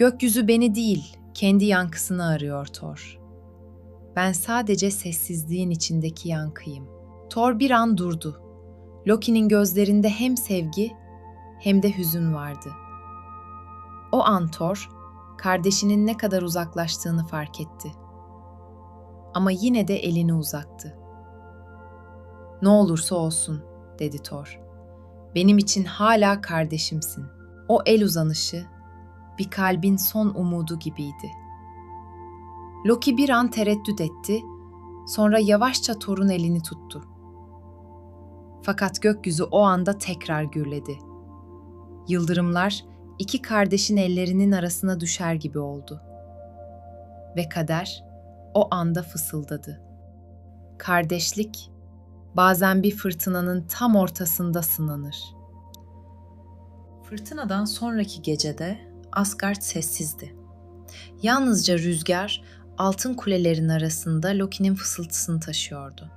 Gökyüzü beni değil, kendi yankısını arıyor Thor. Ben sadece sessizliğin içindeki yankıyım. Thor bir an durdu. Loki'nin gözlerinde hem sevgi hem de hüzün vardı. O an Thor, kardeşinin ne kadar uzaklaştığını fark etti. Ama yine de elini uzattı. Ne olursa olsun, dedi Thor. Benim için hala kardeşimsin. O el uzanışı, bir kalbin son umudu gibiydi. Loki bir an tereddüt etti, sonra yavaşça Thor'un elini tuttu. Fakat gökyüzü o anda tekrar gürledi. Yıldırımlar iki kardeşin ellerinin arasına düşer gibi oldu. Ve kader o anda fısıldadı. Kardeşlik bazen bir fırtınanın tam ortasında sınanır. Fırtınadan sonraki gecede Asgard sessizdi. Yalnızca rüzgar altın kulelerin arasında Loki'nin fısıltısını taşıyordu.